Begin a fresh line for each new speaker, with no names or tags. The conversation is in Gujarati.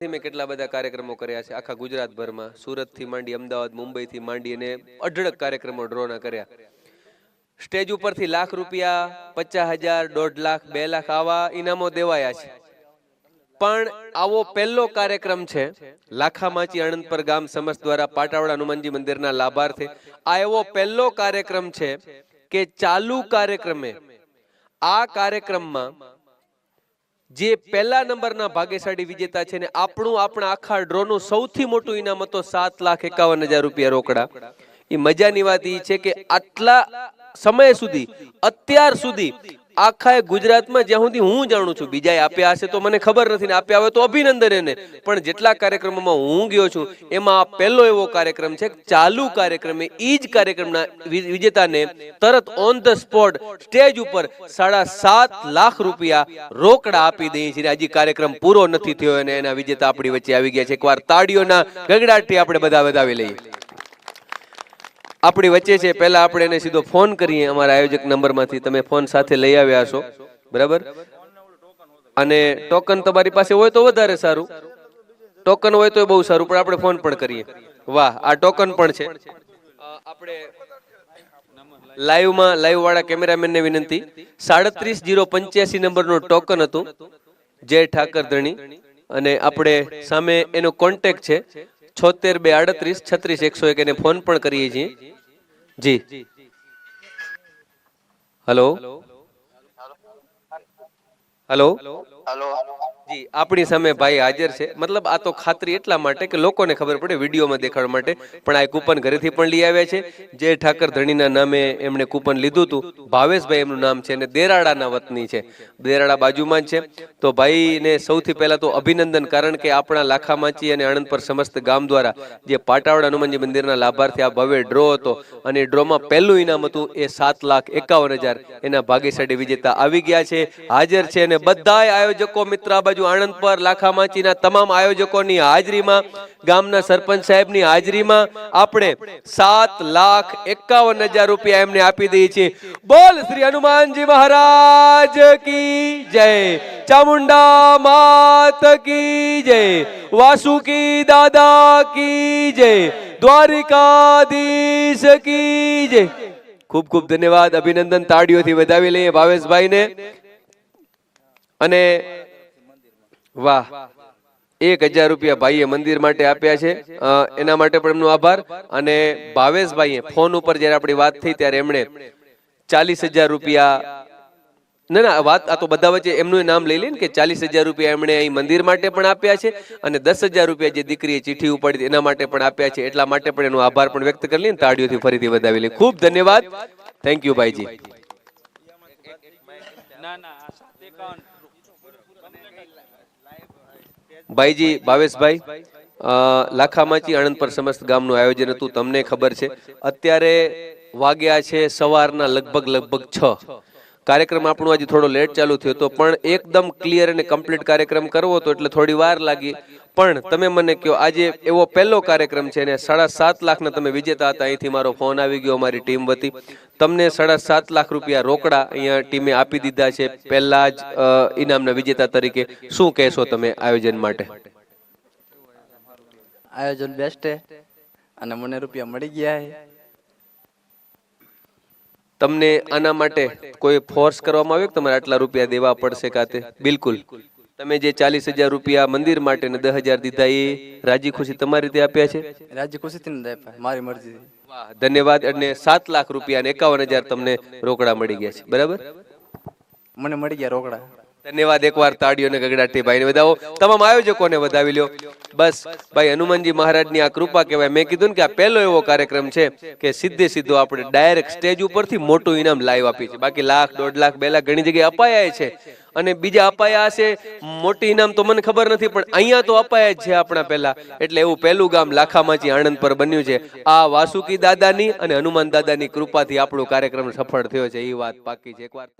મેં કેટલા બધા કાર્યક્રમો કર્યા છે. આખા ગુજરાતભરમાં, સુરતથી માંડી અમદાવાદ, મુંબઈથી માંડી અને અઢળક કાર્યક્રમો ડ્રોના કર્યા. સ્ટેજ ઉપરથી લાખ રૂપિયા, પચાસ હજાર, દોઢ લાખ, બે લાખ આવા ઇનામો દેવાયા છે. પણ આવો પહેલો કાર્યક્રમ છે, લાખામાચી આણંદપર ગામ સમસ્ત દ્વારા પાટાવાડા હનુમાનજી મંદિરના લાભાર્થે, આ એવો પહેલો કાર્યક્રમ છે કે ચાલુ કાર્યક્રમે આ કાર્યક્રમમાં જે પહેલા નંબરના ભાગ્યશાળી વિજેતા છે ને આપણું, આપણા આખા ડ્રોનું સૌથી મોટું ઇનામ હતો સાત લાખ એકાવન હજાર રૂપિયા રોકડા. એ મજાની વાત એ છે કે આટલા સમય સુધી, અત્યાર સુધી આખા ગુજરાતમાં જ્યાં સુધી હું જાણું છું, બીજાએ આપ્યા હશે તો મને ખબર નથી ને આપ્યા હોય તો અભિનંદન એને. પણ જેટલા કાર્યક્રમોમાં હું ગયો છું, એમાં આ પહેલો એવો કાર્યક્રમ છે, ચાલુ કાર્યક્રમે એ જ કાર્યક્રમના વિજેતાને તરત ઓન ધ સ્પોટ સ્ટેજ ઉપર સાડા સાત લાખ રૂપિયા રોકડા આપી દઈએ છીએ હજી કાર્યક્રમ પૂરો નથી થયો અને એના વિજેતા આપણી વચ્ચે આવી ગયા છે. એકવાર તાળીઓના ગગડાટથી આપણે બધા વધાવી લઈએ. આપણી વચ્ચે છે, પહેલા આપણે એને સીધો ફોન કરીએ અમારા આયોજક નંબરમાંથી. તમે ફોન સાથે લઈ આવ્યા છો. બરાબર? અને ટોકન તમારી પાસે હોય તો વધારે સારું. ટોકન હોય તો બહુ સારું, પણ આપણે ફોન પણ કરીએ. વાહ, આ ટોકન પણ છે. આપણે લાઈવમાં લાઈવ વાળા કેમેરામેનને વિનંતી. સાડત્રીસ જીરો પંચ્યાસી નંબરનું ટોકન હતું. જય ઠાકર ધણી. અને આપણે સામે એનો કોન્ટેક્ટ છે. છોતેર બે આડત્રીસ છત્રીસ એકસો એક એને ફોન પણ કરીએ છીએ. જી. હલો. હલો.
હલો.
જી, આપણી સામે ભાઈ હાજર છે. મતલબ આ તો ખાતરી એટલા માટે કે લોકોને ખબર પડે વિડીયોમાં દેખાડવા માટે. પણ આ કૂપન ઘરેથી પણ લઈ આવ્યા છે. જે ઠાકર ધણીના નામે એમણે કૂપન લીધું હતું. ભાવેશભાઈ એમનું નામ છે અને દેરાડાના વતની છે. દેરાડા બાજુમાં છે. તો ભાઈને સૌથી પહેલા તો અભિનંદન, કારણ કે આપણા લાખામાંચી અને આણંદ પર સમસ્ત ગામ દ્વારા જે પાટાવાડા હનુમાનજી મંદિરના લાભાર્થી આ ભવ્ય ડ્રો હતો અને ડ્રોમાં પહેલું ઇનામ હતું એ સાત લાખ એકાવન હજાર. એના ભાગ્યશાળી વિજેતા આવી ગયા છે. હાજર છે અને બધા આયોજકો મિત્ર આ બાજુ આણંદ પર લાખામાચીના તમામ આયોજકોની હાજરીમાં, ગામના સરપંચ સાહેબની હાજરીમાં આપણે સાત લાખ એકાવન રૂપિયા એમને આપી દઈએ છીએ. બોલ શ્રી હનુમાનજી મહારાજ કી જય. ચામુંડા માત કી જય. વાસુકી દાદા કી જય. દ્વારિકાધીશ કી જય. ખૂબ ખૂબ ધન્યવાદ. અભિનંદન તાળીઓથી વધાવી લઈએ ભાવેશભાઈને. અને વાહ. એક હજાર રૂપિયા ભાઈએ મંદિર માટે આપ્યા છે. એના માટે પણ એમનો આભાર. અને ભાવેશભાઈએ ફોન ઉપર જ્યારે આપણી વાત થઈ ત્યારે એમણે ચાલીસ હજાર રૂપિયા ના ના વાત, આ તો બધા વચ્ચે એમનું નામ લઈ લઈને કે ચાલીસ હજાર રૂપિયા એમણે અહીં મંદિર માટે પણ આપ્યા છે અને દસ હજાર રૂપિયા જે દીકરીએ ચીઠી ઉપાડી એના માટે પણ આપ્યા છે. એટલા માટે પણ એનો આભાર પણ વ્યક્ત કરી લઈને તાળીઓથી ફરીથી વધાવી લે ખૂબ ધન્યવાદ. થેન્ક યુ ભાઈજી. ભાઈજી ભાવેશભાઈ લાખામાંચી લાખામાચી આણંદ પર સમસ્ત ગામનું આયોજન હતું, તમને ખબર છે. અત્યારે વાગ્યા છે સવારના લગભગ લગભગ છ. કાર્યક્રમ આપણો આજે થોડો લેટ ચાલુ થયો હતો, પણ એકદમ ક્લિયર અને કમ્પ્લીટ કાર્યક્રમ કરવો હતો એટલે થોડી વાર લાગી. પણ તમે મને કહો આજે એવો પહેલો કાર્યક્રમ છે ને સાડા સાત લાખના તમે વિજેતા હતા અહીંથી મારો ફોન આવી ગયો અમારી ટીમ વતી. તમને સાડા સાત લાખ રૂપિયા રોકડા અહીંયા ટીમે આપી દીધા છે પહેલા જ ઇનામના વિજેતા તરીકે. શું કહેશો તમે આયોજન માટે?
આયોજન બેસ્ટ છે અને મને રૂપિયા મળી ગયા છે
તમને આના માટે કોઈ ફોર્સ કરવામાં આવ્યો કે તમારે આટલા રૂપિયા દેવા પડશે કાતે? બિલકુલ. તમે જે ચાલીસ હજાર રૂપિયા મંદિર માટે ને દસ હજાર દીધા એ રાજી ખુશી તમારી રીતે આપ્યા છે?
રાજ્ય ખુશી મારી મરજી
વાહ ધન્યવાદ અને સાત લાખ રૂપિયા અને એકાવન હજાર તમને રોકડા મળી ગયા છે બરાબર?
મને મળી ગયા રોકડા.
ધન્યવાદ એકવાર તાળીઓ અને ગગડાટી ભાઈને વધાવો. તમામ આયોજકોને વધાવી લ્યો. બસ, ભાઈ હનુમાનજી મહારાજની આ કૃપા કહેવાય. મેં કીધું ને કે આ પહેલો એવો કાર્યક્રમ છે કે સીધે સીધો આપણે ડાયરેક્ટ સ્ટેજ ઉપરથી મોટું ઇનામ લાઈવ આપીએ છીએ. બાકી લાખ, દોઢ લાખ, બે લાખ ઘણી જગ્યાએ અપાયા છે. અને બીજા અપાયા હશે. મોટી ઇનામ તો મને ખબર નથી, પણ અહીંયા તો અપાયા જ છે આપણા પહેલા. એટલે એવું પહેલું ગામ લાખામાચી આણંદ પર બન્યું છે. આ વાસુકી દાદાની અને હનુમાન દાદાની કૃપાથી આપણો કાર્યક્રમ સફળ થયો છે. એ વાત પાકી છે. એકવાર